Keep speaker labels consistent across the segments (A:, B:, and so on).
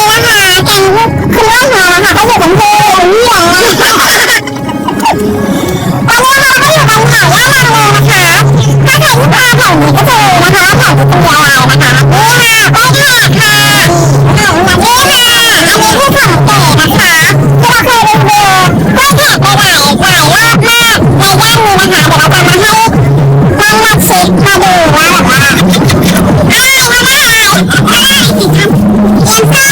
A: ูว่าหาเองคือเรื่องหาค่ะเขาบอกของโทรอย่างเงี้ยตอนนี้ค่ะก็อยู่กันถ่ายได้มาเลยนะคะถ้าใครที่ตาถ่ายก็เจอนะคะถ่ายตัวเดียวนะคะนี่ค่ะก็ค่ะถ่ายมาเยอะค่ะอันนี้คือถ่ายเก๋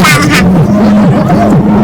A: Hahaha